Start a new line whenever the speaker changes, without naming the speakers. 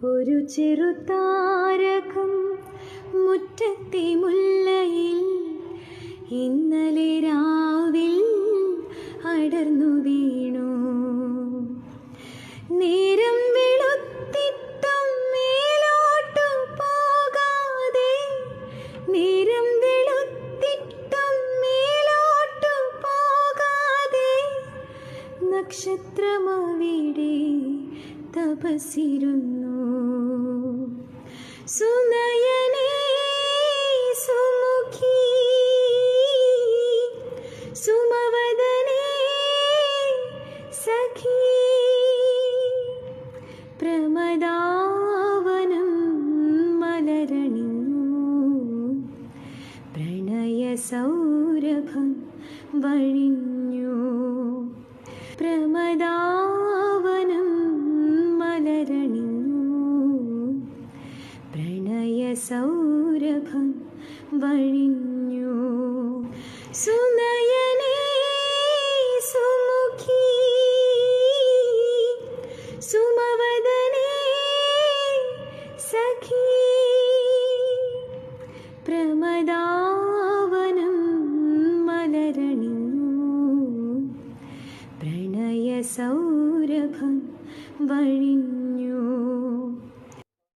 ഒരു ചെറുതാരകം മുറ്റത്തെ മുല്ലയിൽ ഇന്നലെ രാവിൽ അടർന്നു വീണു. നേരം വെളുത്തിട്ടും മേലോട്ടു പോകാതെ നേരം വെളുത്തിട്ടും മേലോട്ടു പോകാതെ നക്ഷത്രമവിടെ തപസിരുന്നു സുനയനേ പ്രമദാവനം മലരണിഞ്ഞു. വഴിഞ്ഞു. പ്രമദാവനം മലരണിഞ്ഞു. പ്രണയ സൗരഭം വഴിഞ്ഞു. സുനയനേ സുമുഖി. സുമവദനേ സഖി. പ്രമദാവനം മലരണിഞ്ഞു. പ്രണയ സൗരഭം വഴിഞ്ഞു.